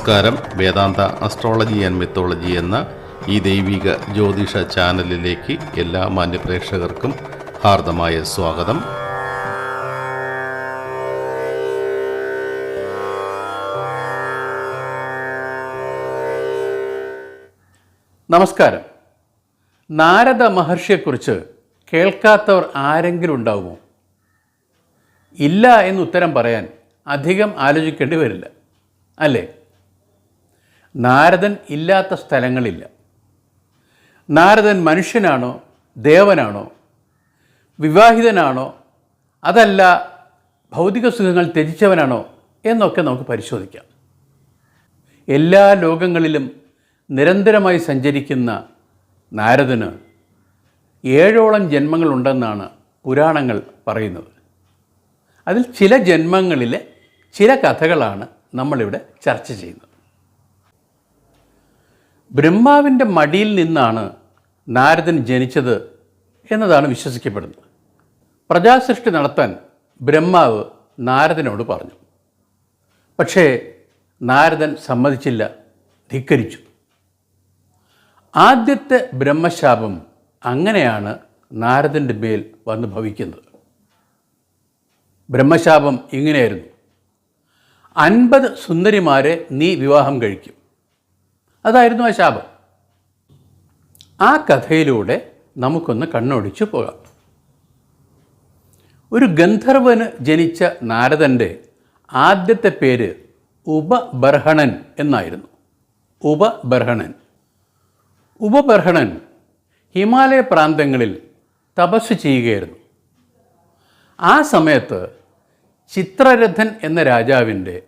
നമസ്കാരം. വേദാന്ത astrology and mythology എന്ന ഈ ദൈവിക ജ്യോതിഷ ചാനലിലേക്ക് എല്ലാ മാന്യപ്രേക്ഷകർക്കും ഹാർദമായ സ്വാഗതം. നമസ്കാരം. നാരദ മഹർഷിയെക്കുറിച്ച് കേൾക്കാത്തവർ ആരെങ്കിലും ഉണ്ടാകുമോ ഇല്ല എന്ന് ഉത്തരം പറയാൻ അധികം ആലോചിക്കേണ്ടി വരില്ല. അല്ലേ? നാരദൻ ഇല്ലാത്ത സ്ഥലങ്ങളില്ല. നാരദൻ മനുഷ്യനാണോ? ദേവനാണോ? വിവാഹിതനാണോ? അതല്ല ഭൗതിക സുഖങ്ങൾ ത്യജിച്ചവനാണോ? എന്നൊക്കെ നമുക്ക് പരിശോധിക്കാം. എല്ലാ ലോകങ്ങളിലും നിരന്തരമായി സഞ്ചരിക്കുന്ന നാരദന് ഏഴോളം ജന്മങ്ങളുണ്ടെന്നാണ് പുരാണങ്ങൾ പറയുന്നത്. അതിൽ ചില ജന്മങ്ങളിലെ ചില കഥകളാണ് നമ്മളിവിടെ ചർച്ച ചെയ്യുന്നത്. ബ്രഹ്മാവിന്റെ മടിയിൽ നിന്നാണ് നാരദൻ ജനിച്ചത് എന്നതാണ് വിശ്വസിക്കപ്പെടുന്നത്. പ്രജാസൃഷ്ടി നടത്താൻ ബ്രഹ്മാവ് നാരദനോട് പറഞ്ഞു. പക്ഷേ നാരദൻ സമ്മതിച്ചില്ല ധിക്കരിച്ചു. ആദ്യത്തെ ബ്രഹ്മശാപം അങ്ങനെയാണ് നാരദന്റെ മേൽ വന്ന് ഭവിക്കുന്നത്. ബ്രഹ്മശാപം ഇങ്ങനെയായിരുന്നു. അൻപത് സുന്ദരിമാരെ നീ വിവാഹം കഴിക്കും. അതായിരുന്നു ആ ശാപം. ആ കഥയിലൂടെ നമുക്കൊന്ന് കണ്ണോടിച്ചു പോകാം. ഒരു ഗന്ധർവന് ജനിച്ച നാരദന്റെ ആദ്യത്തെ പേര് ഉപബർഹണൻ എന്നായിരുന്നു. ഉപബർഹണൻ. ഉപബർഹണൻ ഹിമാലയ പ്രാന്തങ്ങളിൽ തപസ് ചെയ്യുകയായിരുന്നു. ആ സമയത്ത് ചിത്രരഥൻ എന്ന രാജാവിന്റെ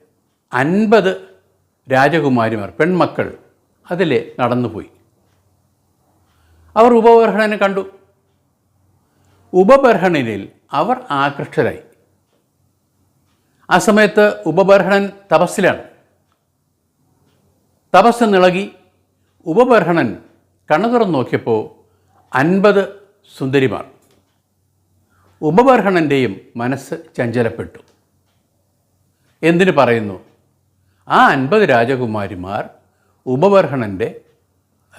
അൻപത് രാജകുമാരിമാർ പെൺമക്കൾ അതിലെ നടന്നുപോയി. അവർ ഉപബർഹണനെ കണ്ടു. ഉപബർഹണനിൽ അവർ ആകൃഷ്ടരായി. ആ സമയത്ത് ഉപബർഹണൻ തപസ്സിലാണ്. തപസ് നിളകി ഉപബർഹണൻ കണ്ണു തുറന്ന് നോക്കിയപ്പോൾ അൻപത് സുന്ദരിമാർ. ഉപബർഹണന്റെയും മനസ്സ് ചഞ്ചലപ്പെട്ടു. എന്തിനു പറയുന്നു? ആ അൻപത് രാജകുമാരിമാർ ഉപബർഹണന്റെ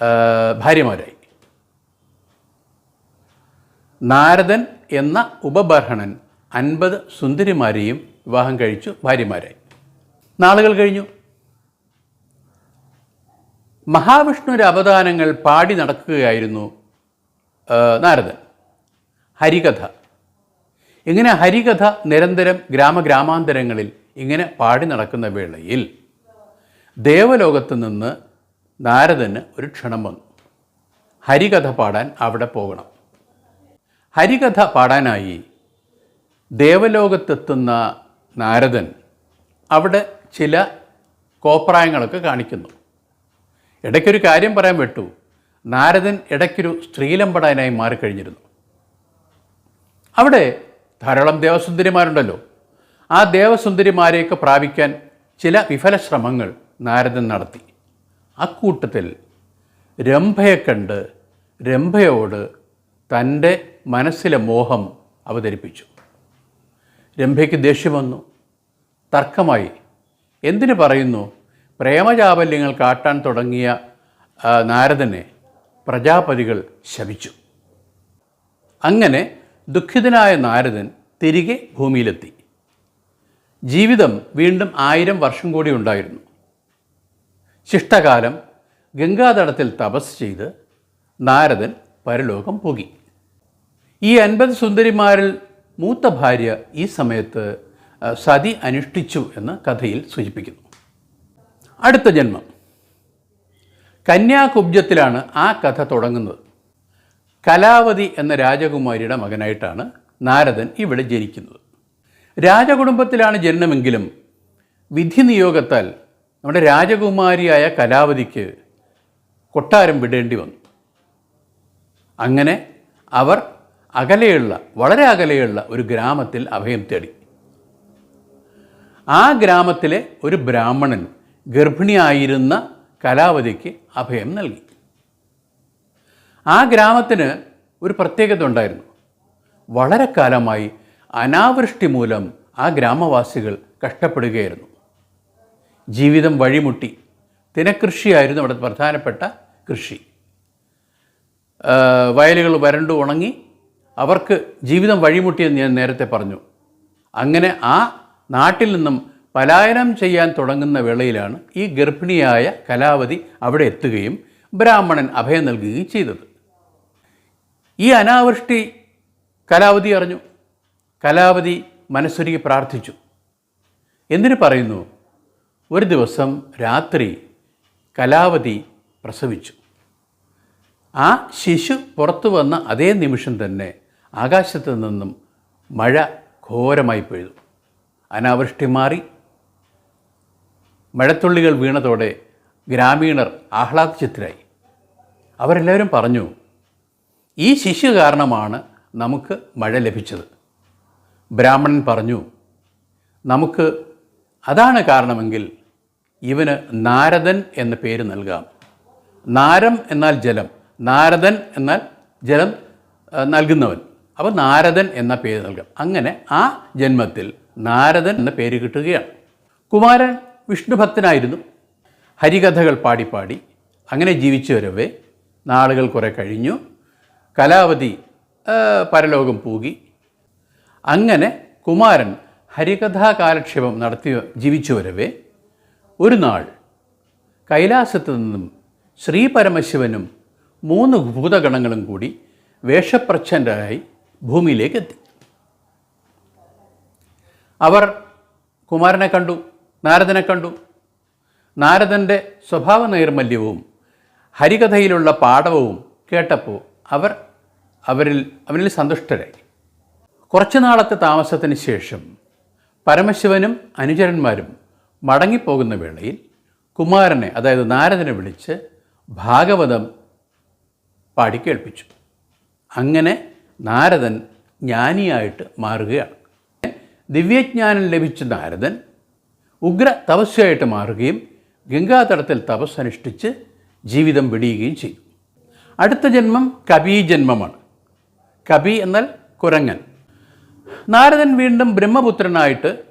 ആ, ഭാര്യമാരായി. നാരദൻ എന്ന ഉപബർഹണൻ അൻപത് സുന്ദരിമാരെയും വിവാഹം കഴിച്ചു ഭാര്യമാരായി. നാളുകൾ കഴിഞ്ഞു. മഹാവിഷ്ണുവിന്റെ അവതാരങ്ങൾ പാടി നടക്കുകയായിരുന്നു നാരദൻ. ഹരികഥ. ഇങ്ങനെ ഹരികഥ നിരന്തരം ഗ്രാമഗ്രാമാന്തരങ്ങളിൽ ഇങ്ങനെ പാടി നടക്കുന്ന വേളയിൽ ദേവലോകത്ത് നിന്ന് നാരദന് ഒരു ക്ഷണം വന്നു. ഹരികഥ പാടാൻ അവിടെ പോകണം. ഹരികഥ പാടാനായി ദേവലോകത്തെത്തുന്ന നാരദൻ അവിടെ ചില കോപ്രായങ്ങളൊക്കെ കാണിക്കുന്നു. ഇടയ്ക്കൊരു കാര്യം പറയാൻ വിട്ടു. നാരദൻ ഇടയ്ക്കൊരു സ്ത്രീലമ്പടാനായി മാറിക്കഴിഞ്ഞിരുന്നു. അവിടെ ധാരാളം ദേവസുന്ദരിമാരുണ്ടല്ലോ. ആ ദേവസുന്ദരിമാരെയൊക്കെ പ്രാപിക്കാൻ ചില വിഫല ശ്രമങ്ങൾ നാരദൻ നടത്തി. അക്കൂട്ടത്തിൽ രംഭയെ കണ്ട് രംഭയോട് തന്റെ മനസ്സിലെ മോഹം അവതരിപ്പിച്ചു. രംഭയ്ക്ക് ദേഷ്യം വന്നു. തർക്കമായി. എന്തിനു പറയുന്നു? പ്രേമചാബല്യങ്ങൾ കാട്ടാൻ തുടങ്ങിയ നാരദനെ പ്രജാപതികൾ ശപിച്ചു. അങ്ങനെ ദുഃഖിതനായ നാരദൻ തിരികെ ഭൂമിയിലെത്തി. ജീവിതം വീണ്ടും ആയിരം വർഷം കൂടി ഉണ്ടായിരുന്നു. ശിഷ്ടകാലം ഗംഗാതടത്തിൽ തപസ് ചെയ്ത് നാരദൻ പരലോകം പോകി. ഈ അൻപത് സുന്ദരിമാരിൽ മൂത്ത ഭാര്യ ഈ സമയത്ത് സതി അനുഷ്ഠിച്ചു എന്ന് കഥയിൽ സൂചിപ്പിക്കുന്നു. അടുത്ത ജന്മം. കന്യാകുബ്ജത്തിലാണ് ആ കഥ തുടങ്ങുന്നത്. കലാവതി എന്ന രാജകുമാരിയുടെ മകനായിട്ടാണ് നാരദൻ ഇവിടെ ജനിക്കുന്നത്. രാജകുടുംബത്തിലാണ് ജനനമെങ്കിലും വിധി നിയോഗത്താൽ നമ്മുടെ രാജകുമാരിയായ കലാവതിക്ക് കൊട്ടാരം വിടേണ്ടി വന്നു. അങ്ങനെ അവർ അകലെയുള്ള വളരെ അകലെയുള്ള ഒരു ഗ്രാമത്തിൽ അഭയം തേടി. ആ ഗ്രാമത്തിലെ ഒരു ബ്രാഹ്മണൻ ഗർഭിണിയായിരുന്ന കലാവതിക്ക് അഭയം നൽകി. ആ ഗ്രാമത്തിന് ഒരു പ്രത്യേകത ഉണ്ടായിരുന്നു. വളരെ കാലമായി അനാവൃഷ്ടി മൂലം ആ ഗ്രാമവാസികൾ കഷ്ടപ്പെടുകയായിരുന്നു. ജീവിതം വഴിമുട്ടി. തിനക്കൃഷിയായിരുന്നു അവിടെ പ്രധാനപ്പെട്ട കൃഷി. വയലുകൾ വരണ്ടു ഉണങ്ങി അവർക്ക് ജീവിതം വഴിമുട്ടിയെന്ന് ഞാൻ നേരത്തെ പറഞ്ഞു. അങ്ങനെ ആ നാട്ടിൽ നിന്നും പലായനം ചെയ്യാൻ തുടങ്ങുന്ന വേളയിലാണ് ഈ ഗർഭിണിയായ കലാവതി അവിടെ എത്തുകയും ബ്രാഹ്മണൻ അഭയം നൽകുകയും ചെയ്തത്. ഈ അനാവൃഷ്ടി കലാവതി അറിഞ്ഞു. കലാവതി മനസ്സൊരുക്കി പ്രാർത്ഥിച്ചു. എന്തിനു പറയുന്നു? ഒരു ദിവസം രാത്രി കലാവതി പ്രസവിച്ചു. ആ ശിശു പുറത്തു വന്ന അതേ നിമിഷം തന്നെ ആകാശത്ത് നിന്നും മഴ ഘോരമായി പെയ്തു. അനാവൃഷ്ടി മാറി. മഴത്തുള്ളികൾ വീണതോടെ ഗ്രാമീണർ ആഹ്ലാദചിത്തരായി. അവരെല്ലാവരും പറഞ്ഞു ഈ ശിശു കാരണമാണ് നമുക്ക് മഴ ലഭിച്ചത്. ബ്രാഹ്മണൻ പറഞ്ഞു നമുക്ക് അതാണ് കാരണമെങ്കിൽ ഇവന് നാരദൻ എന്ന പേര് നൽകാം. നാരം എന്നാൽ ജലം നാരദൻ എന്നാൽ ജലം നൽകുന്നവൻ. അപ്പോൾ നാരദൻ എന്ന പേര് നൽകാം. അങ്ങനെ ആ ജന്മത്തിൽ നാരദൻ എന്ന പേര് കിട്ടുകയാണ്. കുമാരൻ വിഷ്ണുഭക്തനായിരുന്നു ഹരികഥകൾ പാടി പാടി അങ്ങനെ ജീവിച്ചു വരവേ നാളുകൾ കുറെ കഴിഞ്ഞു. കലാവതി പരലോകം പൂകി. അങ്ങനെ കുമാരൻ ഹരികഥാ കാലക്ഷേപം നടത്തി ജീവിച്ചു വരവേ ഒരു നാൾ കൈലാസത്തു നിന്നും ശ്രീ പരമശിവനും മൂന്ന് ഭൂതഗണങ്ങളും കൂടി വേഷപ്രച്ഛന്നരായി ഭൂമിയിലേക്ക് എത്തി. അവർ കുമാരനെ കണ്ടു നാരദനെ കണ്ടു. നാരദന്റെ സ്വഭാവ നൈർമല്യവും ഹരികഥയിലുള്ള പാഠവും കേട്ടപ്പോൾ അവർ അവരിൽ അവരിൽ സന്തുഷ്ടരായി. കുറച്ചു നാളത്തെ താമസത്തിന് ശേഷം പരമശിവനും അനുചരന്മാരും മടങ്ങിപ്പോകുന്ന വേളയിൽ കുമാരനെ അതായത് നാരദനെ വിളിച്ച് ഭാഗവതം പാടി കേൾപ്പിച്ചു. അങ്ങനെ നാരദൻ ജ്ഞാനിയായിട്ട് മാറുകയാണ്. ദിവ്യജ്ഞാനം ലഭിച്ച നാരദൻ ഉഗ്ര തപസ്യായിട്ട് മാറുകയും ഗംഗാതടത്തിൽ തപസ്സനുഷ്ഠിച്ച് ജീവിതം വെടിയുകയും ചെയ്തു. അടുത്ത ജന്മം കപി ജന്മമാണ്. കപി എന്നാൽ കുരങ്ങൻ. നാരദൻ വീണ്ടും ബ്രഹ്മപുത്രനായിട്ട്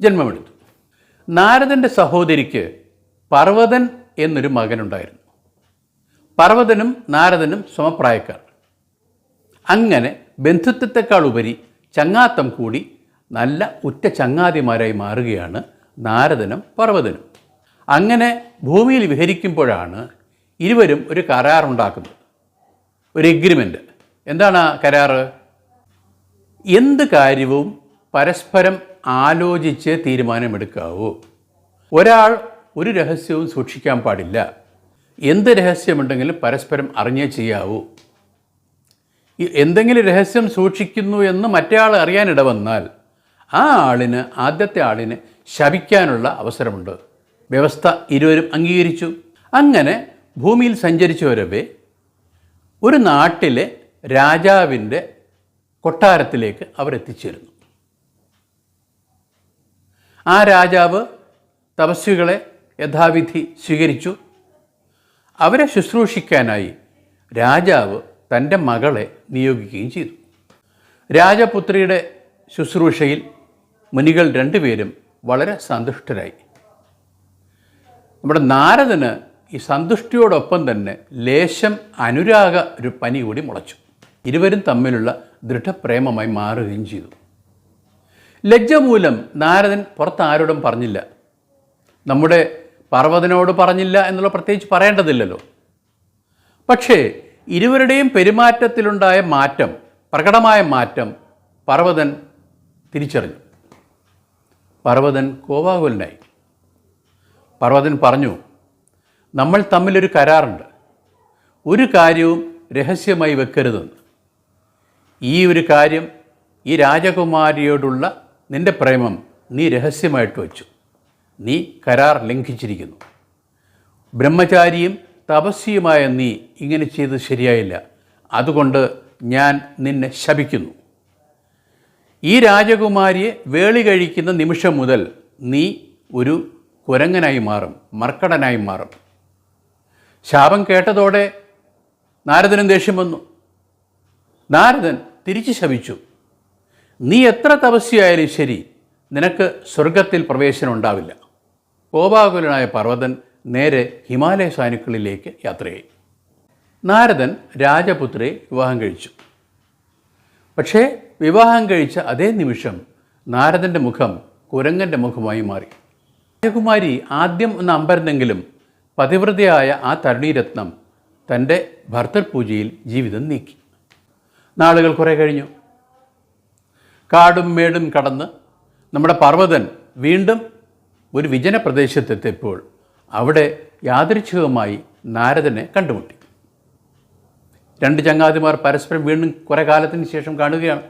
ജന്മമെടുത്തു. നാരദന്റെ സഹോദരിക്ക് പർവതൻ എന്നൊരു മകനുണ്ടായിരുന്നു. പർവതനും നാരദനും സമപ്രായക്കാർ. അങ്ങനെ ബന്ധുത്വത്തെക്കാൾ ഉപരി ചങ്ങാത്തം കൂടി നല്ല ഉറ്റ ചങ്ങാതിമാരായി മാറുകയാണ് നാരദനും പർവതനും. അങ്ങനെ ഭൂമിയിൽ വിഹരിക്കുമ്പോഴാണ് ഇരുവരും ഒരു കരാറുണ്ടാക്കുന്നത്. ഒരു എഗ്രിമെന്റ് എന്താണ് ആ കരാറ്? എന്ത് കാര്യവും പരസ്പരം ആലോചിച്ച് തീരുമാനമെടുക്കാവൂ. ഒരാൾ ഒരു രഹസ്യവും സൂക്ഷിക്കാൻ പാടില്ല. എന്ത് രഹസ്യമുണ്ടെങ്കിലും പരസ്പരം അറിഞ്ഞേ ചെയ്യാവൂ. എന്തെങ്കിലും രഹസ്യം സൂക്ഷിക്കുന്നു എന്ന് മറ്റേ ആൾ അറിയാനിട വന്നാൽ ആ ആളിന് ആദ്യത്തെ ആളിന് ശപിക്കാനുള്ള അവസരമുണ്ട്. വ്യവസ്ഥ ഇരുവരും അംഗീകരിച്ചു. അങ്ങനെ ഭൂമിയിൽ സഞ്ചരിച്ചവരവേ ഒരു നാട്ടിലെ രാജാവിന്റെ കൊട്ടാരത്തിലേക്ക് അവർ എത്തിച്ചേരുന്നു ആ രാജാവ് തപസ്വികളെ യഥാവിധി സ്വീകരിച്ചു. അവരെ ശുശ്രൂഷിക്കാനായി രാജാവ് തന്റെ മകളെ നിയോഗിക്കുകയും ചെയ്തു. രാജപുത്രിയുടെ ശുശ്രൂഷയിൽ മുനികൾ രണ്ടുപേരും വളരെ സന്തുഷ്ടരായി. നമ്മുടെ നാരദന് ഈ സന്തുഷ്ടിയോടൊപ്പം തന്നെ ലേശം അനുരാഗ ഒരു പനി കൂടി മുളച്ചു. ഇരുവരും തമ്മിലുള്ള ദൃഢപ്രേമമായി മാറുകയും ചെയ്തു. ലജ്ജ മൂലം നാരദൻ പുറത്ത് ആരോടും പറഞ്ഞില്ല. നമ്മുടെ പർവതനോട് പറഞ്ഞില്ല എന്നുള്ള പ്രത്യേകിച്ച് പറയേണ്ടതില്ലല്ലോ. പക്ഷേ ഇരുവരുടെയും പെരുമാറ്റത്തിലുണ്ടായ മാറ്റം പ്രകടമായ മാറ്റം പർവതൻ തിരിച്ചറിഞ്ഞു. പർവതൻ കോപാകുലനായി. പർവതൻ പറഞ്ഞു നമ്മൾ തമ്മിലൊരു കരാറുണ്ട്. ഒരു കാര്യവും രഹസ്യമായി വെക്കരുതെന്ന്. ഈ ഒരു കാര്യം ഈ രാജകുമാരിയോടുള്ള നിന്റെ പ്രേമം നീ രഹസ്യമായിട്ട് വച്ചു. നീ കരാർ ലംഘിച്ചിരിക്കുന്നു. ബ്രഹ്മചാരിയും തപസ്വിയുമായ നീ ഇങ്ങനെ ചെയ്ത് ശരിയായില്ല. അതുകൊണ്ട് ഞാൻ നിന്നെ ശപിക്കുന്നു. ഈ രാജകുമാരിയെ വേളി കഴിക്കുന്ന നിമിഷം മുതൽ നീ ഒരു കുരങ്ങനായി മാറും മർക്കടനായി മാറും. ശാപം കേട്ടതോടെ നാരദനും ദേഷ്യം വന്നു. നാരദൻ തിരിച്ചു ശപിച്ചു. നീ എത്ര തപസ്യായാലും ശരി നിനക്ക് സ്വർഗത്തിൽ പ്രവേശനം ഉണ്ടാവില്ല. കോപാകുലനായ പർവതൻ നേരെ ഹിമാലയ സാനുക്കളിലേക്ക് യാത്രയായി. നാരദൻ രാജപുത്രയെ വിവാഹം കഴിച്ചു. പക്ഷേ വിവാഹം കഴിച്ച അതേ നിമിഷം നാരദന്റെ മുഖം കുരങ്ങന്റെ മുഖമായി മാറി. രാജകുമാരി ആദ്യം ഒന്ന് അമ്പരന്നെങ്കിലും പതിവ്രതയായ ആ തരുണീരത്നം തന്റെ ഭർത്തൃപൂജയിൽ ജീവിതം നീക്കി. നാളുകൾ കുറേ കഴിഞ്ഞു. കാടും മേടും കടന്ന് നമ്മുടെ പർവതൻ വീണ്ടും ഒരു വിജന പ്രദേശത്തെത്തിയപ്പോൾ അവിടെ യാദൃച്ഛികമായി നാരദനെ കണ്ടുമുട്ടി. രണ്ട് ചങ്ങാതിമാർ പരസ്പരം വീണ്ടും കുറേ കാലത്തിന് ശേഷം കാണുകയാണ്.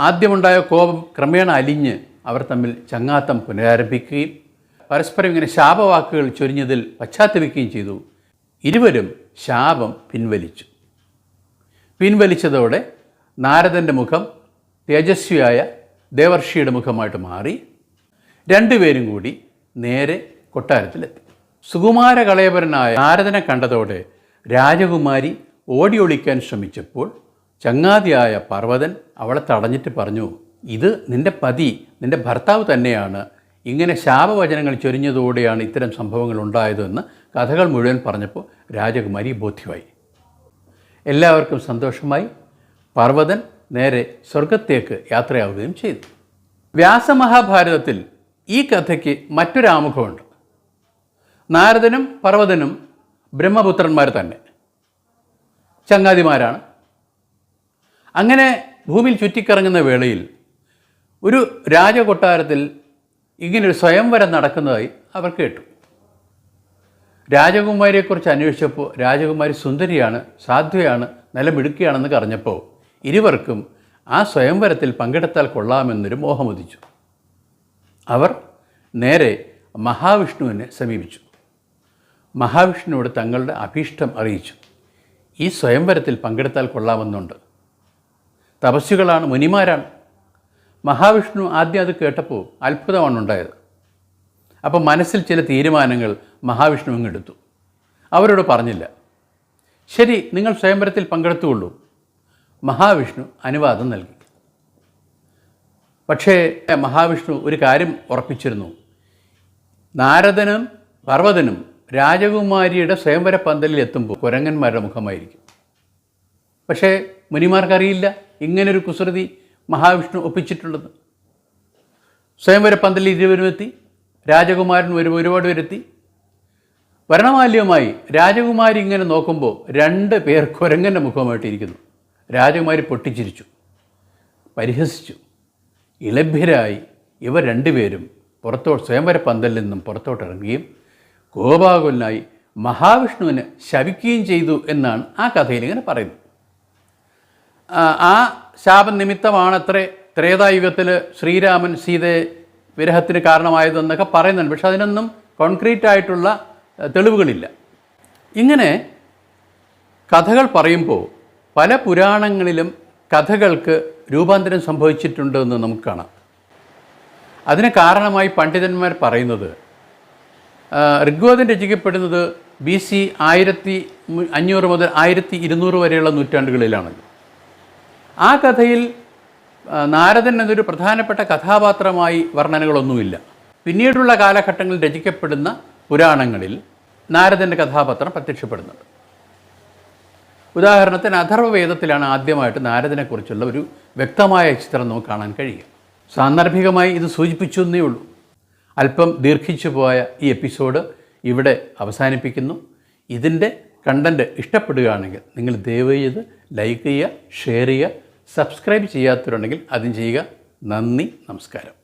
ആദ്യമുണ്ടായ കോപം ക്രമേണ അലിഞ്ഞ് അവർ തമ്മിൽ ചങ്ങാത്തം പുനരാരംഭിക്കുകയും പരസ്പരം ഇങ്ങനെ ശാപവാക്കുകൾ ചൊരിഞ്ഞതിൽ പശ്ചാത്തപിക്കുകയും ചെയ്തു. ഇരുവരും ശാപം പിൻവലിച്ചു. പിൻവലിച്ചതോടെ നാരദന്റെ മുഖം തേജസ്വിയായ ദേവർഷിയുടെ മുഖമായിട്ട് മാറി രണ്ടുപേരും കൂടി നേരെ കൊട്ടാരത്തിലെത്തി. സുകുമാര കളയപരനായ നാരദനെ കണ്ടതോടെ രാജകുമാരി ഓടി ഒളിക്കാൻ ശ്രമിച്ചപ്പോൾ ചങ്ങാതിയായ പർവതൻ അവളെ തടഞ്ഞിട്ട് പറഞ്ഞു ഇത് നിന്റെ പതി നിന്റെ ഭർത്താവ് തന്നെയാണ്. ഇങ്ങനെ ശാപവചനങ്ങൾ ചൊരിഞ്ഞതോടെയാണ് ഇത്തരം സംഭവങ്ങൾ ഉണ്ടായതെന്ന് കഥകൾ മുഴുവൻ പറഞ്ഞപ്പോൾ രാജകുമാരി ബോധ്യമായി. എല്ലാവർക്കും സന്തോഷമായി. പർവതൻ നേരെ സ്വർഗത്തേക്ക് യാത്രയാവുകയും ചെയ്തു. വ്യാസമഹാഭാരതത്തിൽ ഈ കഥയ്ക്ക് മറ്റൊരു ആമുഖമുണ്ട്. നാരദനും പർവതനും ബ്രഹ്മപുത്രന്മാർ തന്നെ. ചങ്ങാതിമാരാണ്. അങ്ങനെ ഭൂമിയിൽ ചുറ്റിക്കറങ്ങുന്ന വേളയിൽ ഒരു രാജകൊട്ടാരത്തിൽ ഇങ്ങനൊരു സ്വയംവരം നടക്കുന്നതായി അവർ കേട്ടു. രാജകുമാരിയെക്കുറിച്ച് അന്വേഷിച്ചപ്പോൾ രാജകുമാരി സുന്ദരിയാണ് സാധ്വയാണ് നിലമിടുക്കുകയാണെന്ന് അറിഞ്ഞപ്പോൾ ഇരുവർക്കും ആ സ്വയംവരത്തിൽ പങ്കെടുത്താൽ കൊള്ളാമെന്നൊരു മോഹമുദിച്ചു. അവർ നേരെ മഹാവിഷ്ണുവിനെ സമീപിച്ചു. മഹാവിഷ്ണുവോട് തങ്ങളുടെ അഭീഷ്ടം അറിയിച്ചു. ഈ സ്വയംവരത്തിൽ പങ്കെടുത്താൽ കൊള്ളാമെന്നുണ്ട്. തപസ്സുകളാണ് മുനിമാരാണ്. മഹാവിഷ്ണു ആദ്യം അത് കേട്ടപ്പോൾ അത്ഭുതമാണ് ഉണ്ടായത്. അപ്പോൾ മനസ്സിൽ ചില തീരുമാനങ്ങൾ മഹാവിഷ്ണു അങ്ങെടുത്തു അവരോട് പറഞ്ഞില്ല. ശരി നിങ്ങൾ സ്വയംവരത്തിൽ പങ്കെടുത്തുകൊള്ളൂ. മഹാവിഷ്ണു അനുവാദം നൽകി. പക്ഷേ മഹാവിഷ്ണു ഒരു കാര്യം ഉറപ്പിച്ചിരുന്നു. നാരദനും പർവതനും രാജകുമാരിയുടെ സ്വയംവര പന്തലിൽ എത്തുമ്പോൾ കുരങ്ങന്മാരുടെ മുഖമായിരിക്കും. പക്ഷേ മുനിമാർക്കറിയില്ല ഇങ്ങനൊരു കുസൃതി മഹാവിഷ്ണു ഒപ്പിച്ചിട്ടുള്ളത്. സ്വയംവര പന്തലിൽ ഇരുവരും എത്തി രാജകുമാരൻ ഒരു ഒരുപാട് പേരെത്തി വരണമാല്യവുമായി രാജകുമാരി ഇങ്ങനെ നോക്കുമ്പോൾ രണ്ട് പേർ കുരങ്ങന്റെ മുഖമായിട്ടിരിക്കുന്നു. രാജകുമാരി പൊട്ടിച്ചിരിച്ചു. പരിഹസിച്ചു. ഇളഭ്യരായി ഇവർ രണ്ടുപേരും പുറത്തോട്ട് സ്വയംവര പന്തലിൽ നിന്നും പുറത്തോട്ടിറങ്ങുകയും കോപാകുലനായി മഹാവിഷ്ണുവിനെ ശപിക്കുകയും ചെയ്തു എന്നാണ് ആ കഥയിൽ ഇങ്ങനെ പറയുന്നത്. ആ ശാപം നിമിത്തമാണത്രേ ത്രേതായുഗത്തിൽ ശ്രീരാമൻ സീതയെ വിരഹത്തിന് കാരണമായതെന്നൊക്കെ പറയുന്നുണ്ട്. പക്ഷെ അതിനൊന്നും കോൺക്രീറ്റ് ആയിട്ടുള്ള തെളിവുകളില്ല. ഇങ്ങനെ കഥകൾ പറയുമ്പോൾ പല പുരാണങ്ങളിലും കഥകൾക്ക് രൂപാന്തരം സംഭവിച്ചിട്ടുണ്ടെന്ന് നമുക്ക് കാണാം. അതിന് കാരണമായി പണ്ഡിതന്മാർ പറയുന്നത് ഋഗ്വേദം രചിക്കപ്പെടുന്നത് ബി സി ആയിരത്തി അഞ്ഞൂറ് മുതൽ ആയിരത്തി ഇരുന്നൂറ് വരെയുള്ള നൂറ്റാണ്ടുകളിലാണ്. ആ കഥയിൽ നാരദൻ എന്നൊരു പ്രധാനപ്പെട്ട കഥാപാത്രമായി വർണനകളൊന്നുമില്ല. പിന്നീടുള്ള കാലഘട്ടങ്ങളിൽ രചിക്കപ്പെടുന്ന പുരാണങ്ങളിൽ നാരദന്റെ കഥാപാത്രം പ്രത്യക്ഷപ്പെടുന്നുണ്ട്. ഉദാഹരണത്തിന് അഥർവവേദത്തിലാണ് ആദ്യമായിട്ട് നാരദനെക്കുറിച്ചുള്ള ഒരു വ്യക്തമായ ചിത്രം നമുക്ക് കാണാൻ കഴിയുക. സാന്ദർഭികമായി ഇത് സൂചിപ്പിച്ചു എന്നേ ഉള്ളൂ. അല്പം ദീർഘിച്ചു പോയ ഈ എപ്പിസോഡ് ഇവിടെ അവസാനിപ്പിക്കുന്നു. ഇതിന്റെ കണ്ടന്റ് ഇഷ്ടപ്പെടുകയാണെങ്കിൽ നിങ്ങൾ ദയവ് ചെയ്ത് ലൈക്ക് ചെയ്യുക ഷെയർ ചെയ്യുക സബ്സ്ക്രൈബ് ചെയ്യാത്തവരുണ്ടെങ്കിൽ അതും ചെയ്യുക. നന്ദി നമസ്കാരം.